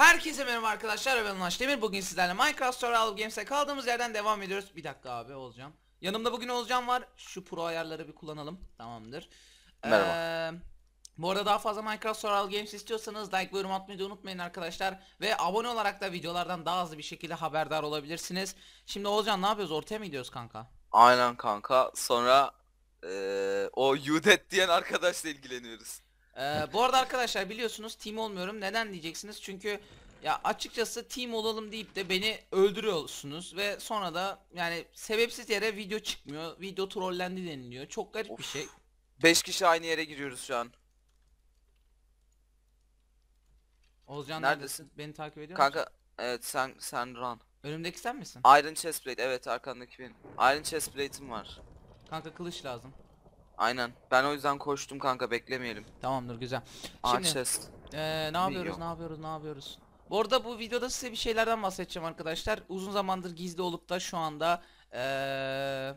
Herkese merhaba arkadaşlar ben Ulaş Demir. Bugün sizlerle Minecraft Survival Games'e kaldığımız yerden devam ediyoruz. Bir dakika abi Olcan Yanımda bugün Olcan var. Şu pro ayarları bir kullanalım. Tamamdır. Merhaba. Ee, Bu arada daha fazla Minecraft Survival Games istiyorsanız like ve yorum atmayı da unutmayın arkadaşlar. Ve abone olarak da videolardan daha hızlı bir şekilde haberdar olabilirsiniz. Şimdi Olcan ne yapıyoruz? Ortaya mı gidiyoruz kanka? Aynen kanka. Sonra eee o Udet diyen arkadaşla ilgileniyoruz. Ee, bu arada arkadaşlar biliyorsunuz team olmuyorum. Neden diyeceksiniz? Çünkü ya açıkçası team olalım deyip de beni öldürüyorsunuz ve sonra da yani sebepsiz yere video çıkmıyor. Video trollendi deniliyor. Çok garip bir şey. 5 kişi aynı yere giriyoruz şu an. Oğuzcan Neredesin? neredesin? Beni takip ediyor musun? Kanka evet sen sen run. Önümdeki sen misin? Iron chestplate evet arkandaki benim. Iron chestplate'im var. Kanka kılıç lazım. Aynen. Ben o yüzden koştum kanka beklemeyelim. Tamamdır güzel. Şimdi chest. Ee, ne yapıyoruz, ne yapıyoruz, ne yapıyoruz? Bu arada bu videoda size bir şeylerden bahsedeceğim arkadaşlar. Uzun zamandır gizli olup da şu anda ee,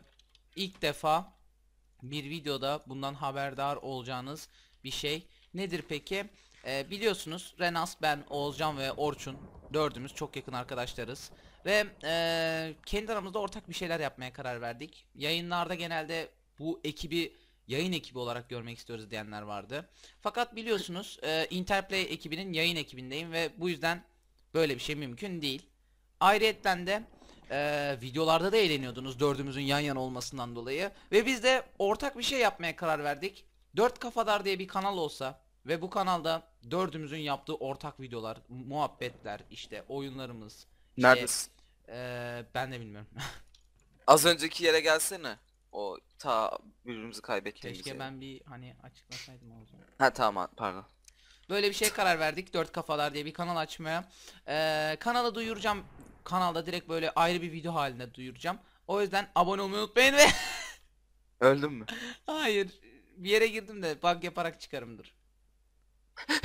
ilk defa bir videoda bundan haberdar olacağınız bir şey. Nedir peki? Ee, biliyorsunuz Renas, ben, Oğuzcan ve Orçun dördümüz çok yakın arkadaşlarız. Ve ee, kendi aramızda ortak bir şeyler yapmaya karar verdik. Yayınlarda genelde bu ekibi yayın ekibi olarak görmek istiyoruz diyenler vardı. Fakat biliyorsunuz e, Interplay ekibinin yayın ekibindeyim ve bu yüzden böyle bir şey mümkün değil. Ayrıyetten de e, videolarda da eğleniyordunuz dördümüzün yan yana olmasından dolayı. Ve biz de ortak bir şey yapmaya karar verdik. Dört Kafadar diye bir kanal olsa ve bu kanalda dördümüzün yaptığı ortak videolar, muhabbetler, işte oyunlarımız. Neredesin? e, ben de bilmiyorum. Az önceki yere gelsene. O ta birbirimizi kaybettiğimiz Keşke yere. ben bir hani açıklasaydım o zaman. Ha tamam pardon. Böyle bir şey karar verdik. Dört Kafalar diye bir kanal açmaya. Ee, kanalı duyuracağım. Kanalda direkt böyle ayrı bir video halinde duyuracağım. O yüzden abone olmayı unutmayın ve... Öldün mü? Hayır. Bir yere girdim de bug yaparak çıkarım dur.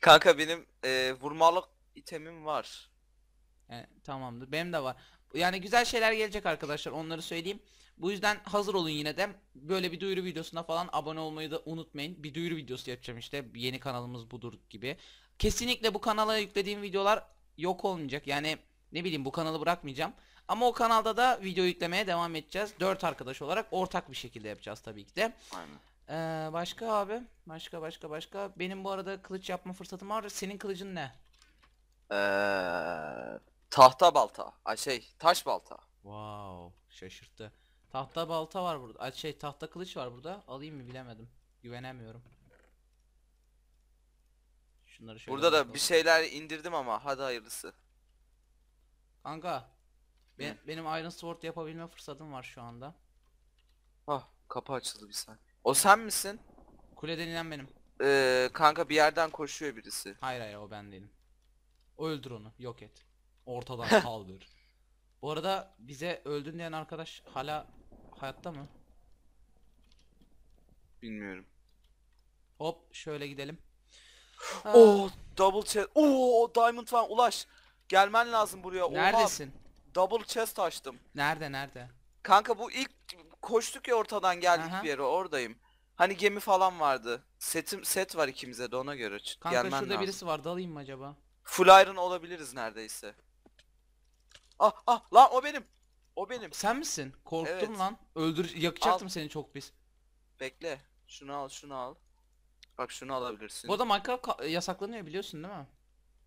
Kanka benim eee vurmalık itemim var. Yani, tamamdır. Benim de var. Yani güzel şeyler gelecek arkadaşlar. Onları söyleyeyim. Bu yüzden hazır olun yine de. Böyle bir duyuru videosuna falan abone olmayı da unutmayın. Bir duyuru videosu yapacağım işte. Yeni kanalımız budur gibi. Kesinlikle bu kanala yüklediğim videolar yok olmayacak. Yani ne bileyim bu kanalı bırakmayacağım. Ama o kanalda da video yüklemeye devam edeceğiz. 4 arkadaş olarak ortak bir şekilde yapacağız tabii ki de. Aynen. Ee, başka abi? Başka başka başka. Benim bu arada kılıç yapma fırsatım var. Senin kılıcın ne? Eee tahta balta. Ay şey taş balta. Wow, şaşırttı. Tahta balta var burada. Ay şey tahta kılıç var burada. Alayım mı bilemedim. Güvenemiyorum. Şunları şöyle Burada da bir şeyler indirdim ama hadi hayırlısı. Kanka. Ben, benim Iron Sword yapabilme fırsatım var şu anda. Ah kapı açıldı bir saniye. O sen misin? Kule denilen benim. Ee, kanka bir yerden koşuyor birisi. Hayır hayır o ben değilim. Öldür onu. Yok et. Ortadan kaldır. Bu arada bize öldün diyen arkadaş hala hayatta mı? Bilmiyorum. Hop şöyle gidelim. Oo double chest. Oo diamond falan ulaş. Gelmen lazım buraya. Oha, Neredesin? double chest açtım. Nerede nerede? Kanka bu ilk koştuk ya ortadan geldik Aha. bir yere oradayım. Hani gemi falan vardı. Setim set var ikimize de ona göre ç- Kanka gelmen şurada lazım. birisi var dalayım mı acaba? Full iron olabiliriz neredeyse. Ah ah lan o benim. O benim. Sen misin? Korktum Evet. lan. Öldür yakacaktım seni çok pis. Bekle. Şunu al şunu al. Bak şunu alabilirsin. Bu arada Minecraft ka- yasaklanıyor biliyorsun değil mi?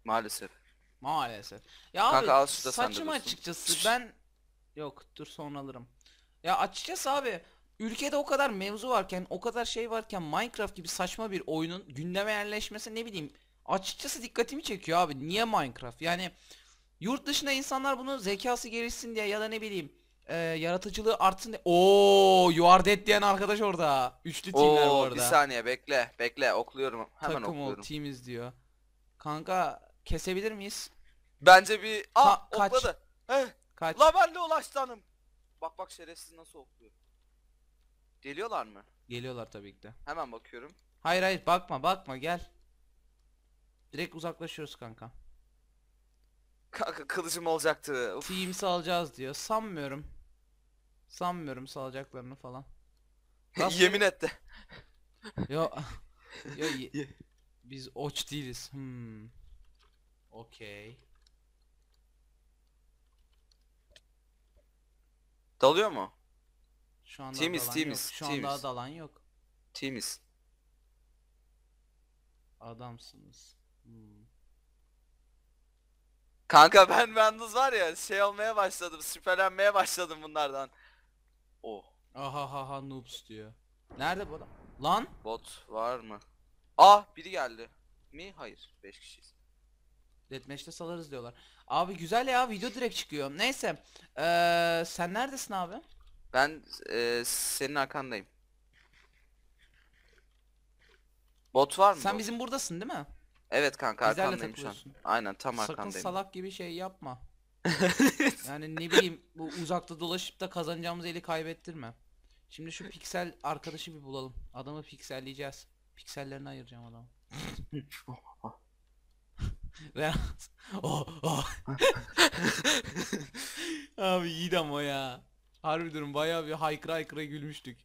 Maalesef. Maalesef. Ya Kanka abi al şu da sende dursun. açıkçası ben yok dur sonra alırım. Ya açıkçası abi ülkede o kadar mevzu varken o kadar şey varken Minecraft gibi saçma bir oyunun gündeme yerleşmesi ne bileyim açıkçası dikkatimi çekiyor abi. Niye Minecraft? Yani yurt dışında insanlar bunu zekası gelişsin diye ya da ne bileyim e, yaratıcılığı artsın diye. Oo, you are dead diyen arkadaş orada. Üçlü teamler Oo arada. bir saniye bekle. Bekle okluyorum. Hemen Takım ol okluyorum. teamiz diyor. Kanka kesebilir miyiz? Bence bir... Ah Ka- kaç. okladı. Heh. Kaç? La ben de ulaştı hanım. Bak bak şerefsiz nasıl okluyor. Geliyorlar mı? Geliyorlar tabii ki de. Hemen bakıyorum. Hayır hayır bakma bakma gel. Direkt uzaklaşıyoruz kanka. Kanka kılıcım olacaktı. Uf. Teams'i alacağız diyor. Sanmıyorum. Sanmıyorum salacaklarını falan. Yemin etti. Yo. Yo ye- Biz oç değiliz. Hmm. Okey. Dalıyor mu? Şu anda Temiz, dalan temiz, yok. Şu anda temiz. dalan yok. Temiz. Adamsınız. Hmm. Kanka ben yalnız var ya şey olmaya başladım. Şüphelenmeye başladım bunlardan. Oh. Aha ha ha noobs diyor. Nerede bu adam? Lan! Bot var mı? Ah biri geldi. Mi? Hayır. 5 kişiyiz. Deathmatch'te salarız diyorlar. Abi güzel ya video direkt çıkıyor. Neyse. Eee sen neredesin abi? Ben e, senin arkandayım. Bot var mı? Sen bot? bizim buradasın değil mi? Evet kanka Bizlerle arkandayım şu an. takılıyorsun. Aynen tam Sakın arkandayım. salak gibi şey yapma. Yani ne bileyim bu uzakta dolaşıp da kazanacağımız eli kaybettirme. Şimdi şu piksel arkadaşı bir bulalım. Adamı pikselleyeceğiz. Piksellerini ayıracağım adamı. Ve oh, oh. Abi iyiydi ama ya. Harbi diyorum bayağı bir haykıra haykıra gülmüştük.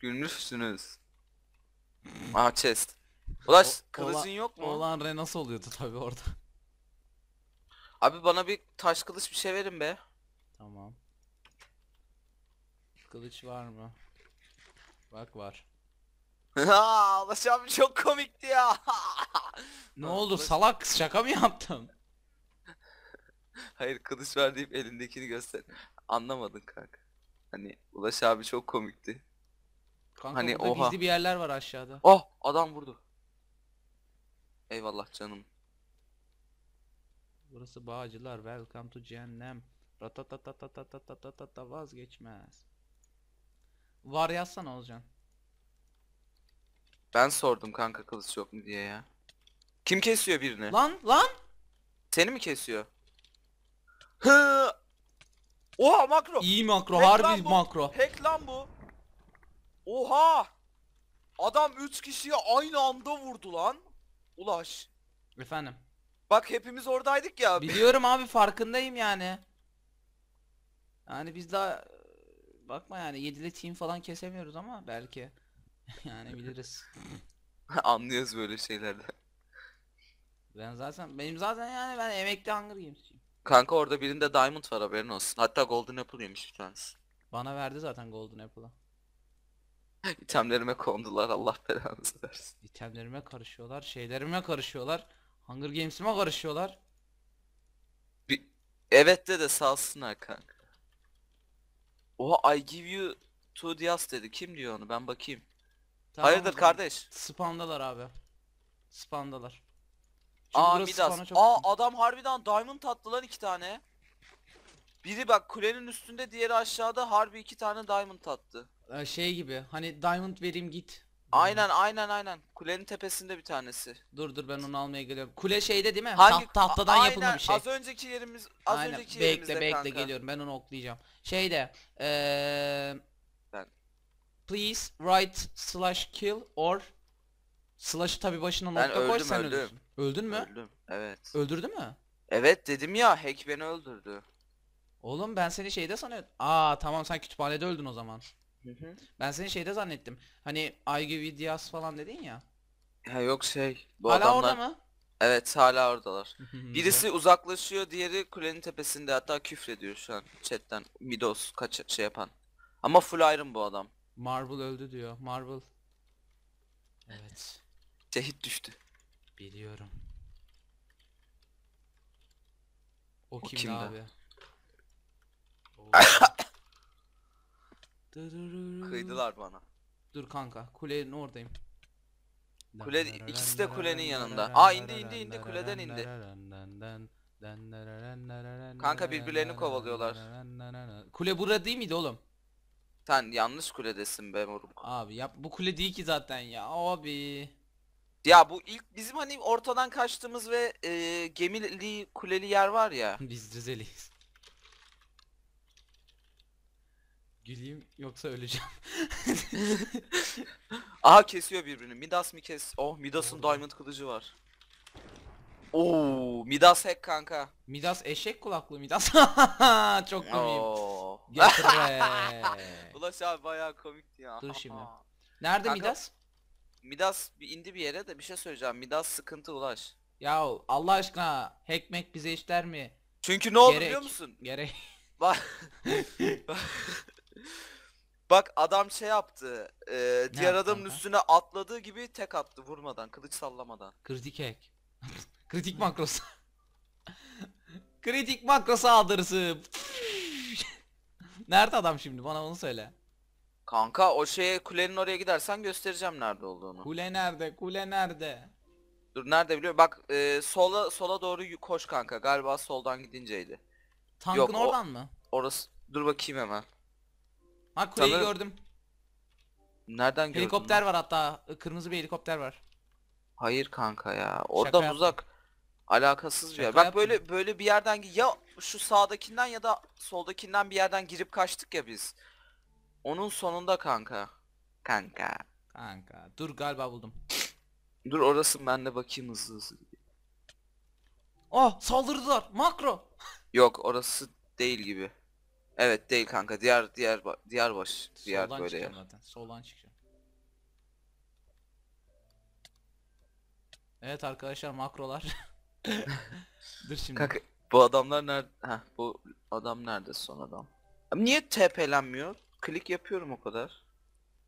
Gülmüşsünüz. Aha chest. Ulaş O- kılıcın ola- yok mu? Oğlan Renas oluyordu tabi orada. Abi bana bir taş kılıç bir şey verin be. Tamam. Kılıç var mı? Bak var. Ha, Ulaş abi çok komikti ya. Ne Lan oldu kılıç- salak şaka mı yaptım? Hayır kılıç ver deyip elindekini göster. Anlamadın kanka. Hani Ulaş abi çok komikti. Kanka Hani burada oha. gizli bir yerler var aşağıda. Oh adam vurdu. Eyvallah canım. Burası Bağcılar. Welcome to cehennem. Ratatatatatatatatata vazgeçmez. Var yazsana Olcan. Ben sordum kanka kılıç yok mu diye ya. Kim kesiyor birini? Lan lan! Seni mi kesiyor? Hı. Oha makro. İyi makro, Hack harbi bu. makro. Hack lan bu. Oha. Adam 3 kişiye aynı anda vurdu lan. Ulaş. Efendim. Bak hepimiz oradaydık ya. Biliyorum abi farkındayım yani. Yani biz daha bakma yani 7'li team falan kesemiyoruz ama belki yani biliriz. Anlıyoruz böyle şeylerden. Ben zaten benim zaten yani ben emekli Hunger Games'ciyim. Kanka orada birinde diamond var haberin olsun. Hatta golden apple yemiş bir tanesi. Bana verdi zaten Golden Apple'ı. İtemlerime kondular Allah belanızı versin. İtemlerime karışıyorlar, şeylerime karışıyorlar. Hunger Games'ime karışıyorlar. Bir... Evet de de salsınlar kanka. Oha I give you two dias dedi. Kim diyor onu ben bakayım. Tamam Hayırdır kardeş? Spamdalar abi. Spamdalar. Çünkü Aa Midas. Aa adam harbiden diamond attı lan iki tane. Biri bak kulenin üstünde diğeri aşağıda harbi iki tane diamond attı. Ee, şey gibi hani diamond vereyim git. Aynen aynen aynen. Kulenin tepesinde bir tanesi. Dur dur ben onu almaya geliyorum. Kule şeyde değil mi? Hangi Taht- tahtadan A- yapılma aynen, bir şey. Az önceki yerimiz az Aynen. önceki Bekle yerimizde bekle kanka. geliyorum. Ben onu oklayacağım. Şeyde eee Ben- Please write slash kill or slash tabi başına Ben nokta koy öldüm, sen öldüm. ölürsün. Öldün mü? Öldüm. Evet. Öldürdü mü? Evet dedim ya hack beni öldürdü. Oğlum ben seni şeyde sanıyordum. Aa tamam sen kütüphanede öldün o zaman. Hı hı. Ben seni şeyde zannettim. Hani I give you Diaz falan dedin ya. Ya yok şey. Bu Hala adamlar orada mı? Evet hala oradalar. Birisi uzaklaşıyor, diğeri kulenin tepesinde hatta küfrediyor şu an chatten. Midos kaç şey yapan. Ama full iron bu adam. Marvel öldü diyor. Marvel. Evet. Şehit düştü. Biliyorum. O, kimdi kimdi? abi? Kıydılar bana. Dur kanka kulenin oradayım. Kule- ikisi de kulenin yanında. Aa, indi, indi, indi, kuleden indi. Kanka birbirlerini kovalıyorlar. Kule burada değil miydi oğlum? Sen yanlış kuledesin be moruk. Abi yap bu kule değil ki zaten ya abi. Ya bu ilk bizim hani ortadan kaçtığımız ve e, gemili kuleli yer var ya. Biz Rizeliyiz. Güleyim yoksa öleceğim. Aha kesiyor birbirini. Midas mı kes? Oh Midas'ın diamond kılıcı var. Oo Midas hack kanka. Midas eşek kulaklı Midas. Çok komiyim. Oo. Getir be. Ulaş abi bayağı komikti ya. Dur şimdi. Nerede Kanka- Midas? Midas bir indi bir yere de bir şey söyleyeceğim. Midas sıkıntı Ulaş. Ya Allah aşkına hackmek bize işler mi? Çünkü ne oldu Gerek. biliyor musun? Gerek. Bak. Bak adam şey yaptı. e, diğer yaptı adamın kanka? üstüne atladığı gibi tek attı vurmadan, kılıç sallamadan. Kritik hack. Kritik makrosu. Kritik makro saldırısı. Nerede adam şimdi? Bana onu söyle. Kanka o şeye kulenin oraya gidersen göstereceğim nerede olduğunu. Kule nerede? Kule nerede? Dur nerede biliyor? Bak e, sola sola doğru y- koş kanka. Galiba soldan gidinceydi. Tankın Yok, o- oradan mı? Orası dur bakayım hemen. Ha kuleyi Sanırım- gördüm. Nereden gördün? Helikopter lan? var hatta. Kırmızı bir helikopter var. Hayır kanka ya. Oradan yaptım. uzak. Alakasız bir yer. Şaka Bak yaptım. böyle böyle bir yerden gi- ya şu sağdakinden ya da soldakinden bir yerden girip kaçtık ya biz. Onun sonunda kanka. Kanka. Kanka. Dur galiba buldum. Dur orası ben de bakayım hızlı hızlı. Oh saldırdılar. Makro. Yok orası değil gibi. Evet değil kanka. Diğer diğer diğer baş diğer Soldan böyle çıkacağım zaten. Soldan çıkacağım. Evet arkadaşlar makrolar. Dur şimdi. Kanka bu adamlar nerede? Heh, bu adam nerede son adam? Abi Niye TP'lenmiyor? Klik yapıyorum o kadar.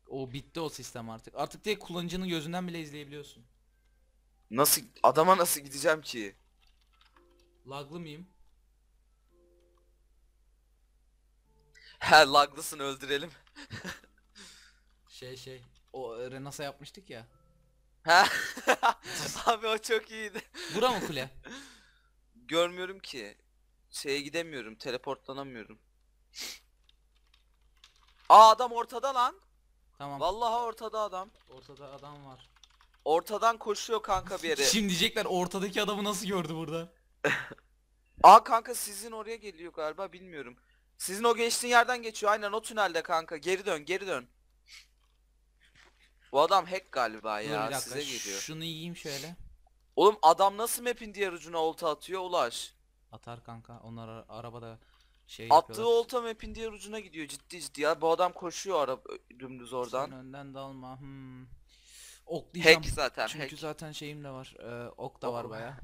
O bitti o sistem artık. Artık diye kullanıcının gözünden bile izleyebiliyorsun. Nasıl adama nasıl gideceğim ki? Laglı mıyım? He laglısın öldürelim. Şey şey. O e, Renas'a yapmıştık ya. He. Abi o çok iyiydi. Bura mı kule? Görmüyorum ki. Şeye gidemiyorum, teleportlanamıyorum. Aa adam ortada lan. Tamam. Vallahi ortada adam. Ortada adam var. Ortadan koşuyor kanka bir yere. Şimdi diyecekler ortadaki adamı nasıl gördü burada? Aa kanka sizin oraya geliyor galiba bilmiyorum. Sizin o geçtiğin yerden geçiyor. Aynen o tünelde kanka. Geri dön, geri dön. Bu adam hack galiba Dur ya. dakika. Size geliyor. Şunu yiyeyim şöyle. Oğlum adam nasıl map'in diğer ucuna olta atıyor Ulaş? Atar kanka. Onlar ara- arabada şey Attığı yapıyorlar. olta map'in diğer ucuna gidiyor ciddi ciddi ya. Bu adam koşuyor ara dümdüz oradan. Sen önden dalma. Hmm. Oklayacağım. Hack zaten Çünkü hack. zaten şeyim de var. Ee, ok da var baya.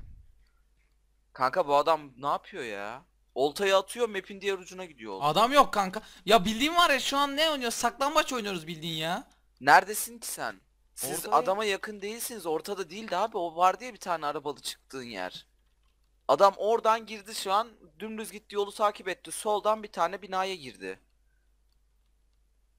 Kanka bu adam ne yapıyor ya? Oltayı atıyor map'in diğer ucuna gidiyor olta. Adam yok kanka. Ya bildiğin var ya şu an ne oynuyoruz? Saklambaç oynuyoruz bildiğin ya. Neredesin ki sen? Siz Ortadayım. adama yakın değilsiniz. Ortada değildi abi. O var diye bir tane arabalı çıktığın yer. Adam oradan girdi şu an. Dümdüz gitti yolu takip etti. Soldan bir tane binaya girdi.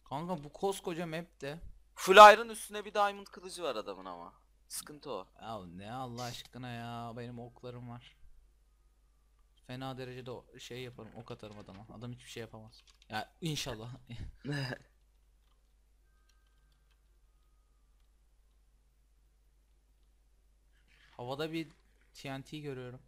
Kanka bu koskoca map'te. Full Iron üstüne bir diamond kılıcı var adamın ama. Sıkıntı o. Ya ne Allah aşkına ya benim oklarım var. Fena derecede o- şey yaparım ok atarım adama. Adam hiçbir şey yapamaz. Ya inşallah. Havada bir TNT görüyorum.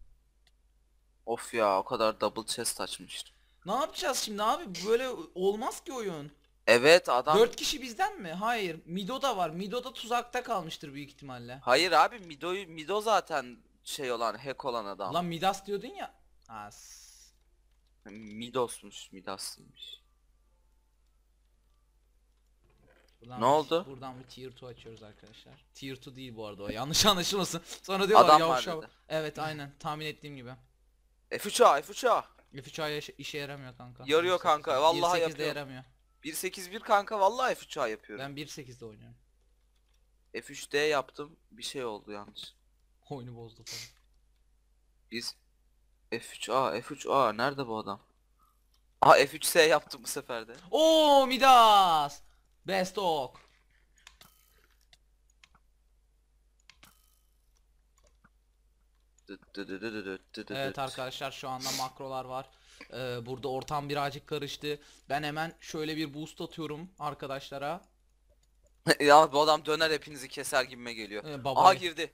of ya o kadar double chest açmıştım. Ne yapacağız şimdi abi? Böyle olmaz ki oyun. Evet adam... 4 kişi bizden mi? Hayır. Mido da var. Mido da tuzakta kalmıştır büyük ihtimalle. Hayır abi Mido'yu Mido zaten şey olan hack olan adam. Lan Midas diyordun ya. As. Midos'muş Midas'ıymış. Buradan Ne oldu? Buradan bir tier 2 açıyoruz arkadaşlar. Tier 2 değil bu arada o. Yanlış anlaşılmasın. Sonra diyorlar Adam var uşağı- dedi. Evet aynen tahmin ettiğim gibi. F3A F3A. F3A işe, işe yaramıyor kanka. Yarıyor 1.8'de. kanka, vallahi 1.8'de yapıyor. yaramıyor. 1.8.1 kanka vallahi F3A yapıyorum. Ben 1.8'de oynuyorum. F3D yaptım. Bir şey oldu yanlış. Oyunu bozdu falan. Biz F3A F3A nerede bu adam? Aha F3S yaptım bu sefer de. Oo Midas! Best ok. Evet arkadaşlar şu anda makrolar var. Ee, burada ortam birazcık karıştı. Ben hemen şöyle bir boost atıyorum arkadaşlara. ya bu adam döner hepinizi keser gibime geliyor. Ee, Aha babayı. girdi.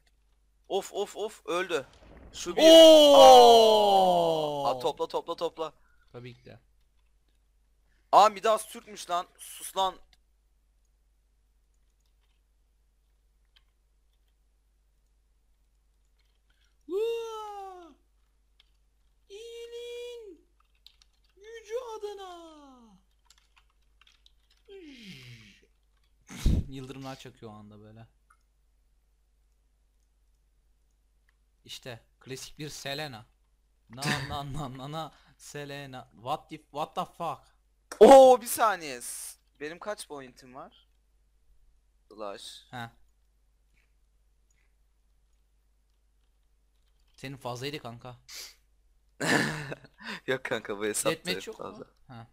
Of of of öldü. Şu bir. Oo! Aa, topla topla topla. Tabii ki de. Aa Midas Türkmüş lan. Sus lan. İyiliğin gücü adına. Yıldırımlar çakıyor o anda böyle. İşte klasik bir Selena. Na na na na na Selena. What the what the fuck? Oo bir saniye. Benim kaç pointim var? Flash. He. Senin fazlaydı kanka. Yok kanka bu hesapta Deathmatch yok fazla. mu? Ha.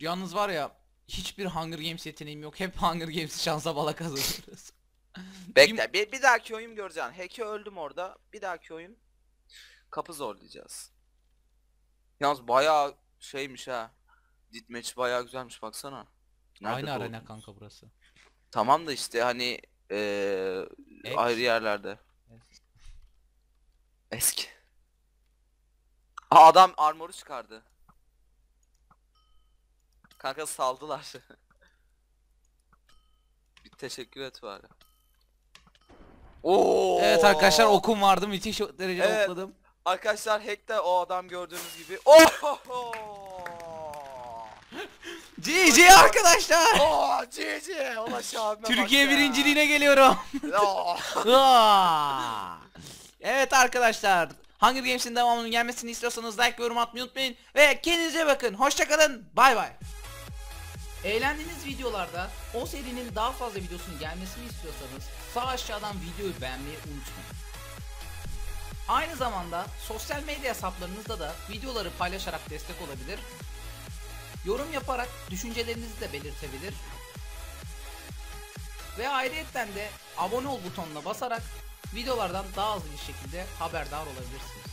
Yalnız var ya hiçbir Hunger Games yeteneğim yok. Hep Hunger Games şansa bala kazanırız. Bekle bir, bir dahaki oyun göreceksin. Hack'e öldüm orada. Bir dahaki oyun kapı zorlayacağız. Yalnız bayağı şeymiş ha. Deathmatch bayağı güzelmiş baksana. Nerede Aynı arena doğdunuz? kanka burası. Tamam da işte hani eee ayrı yerlerde. Eski. Aa, adam armoru çıkardı. Kanka saldılar. bir teşekkür et bari. Oo. Evet arkadaşlar okum vardı müthiş derecede Evet. okladım. Arkadaşlar hack'te o adam gördüğünüz gibi. Oh! GG arkadaşlar. Oh GG ulaşağım. Türkiye birinciliğine geliyorum. Aa! evet arkadaşlar. Hunger Games'in devamının gelmesini istiyorsanız like ve yorum atmayı unutmayın. Ve kendinize bakın. Hoşçakalın. Bay bay. Eğlendiğiniz videolarda o serinin daha fazla videosunun gelmesini istiyorsanız sağ aşağıdan videoyu beğenmeyi unutmayın. Aynı zamanda sosyal medya hesaplarınızda da videoları paylaşarak destek olabilir. Yorum yaparak düşüncelerinizi de belirtebilir. Ve ayrıyetten de abone ol butonuna basarak videolardan daha hızlı bir şekilde haberdar olabilirsiniz.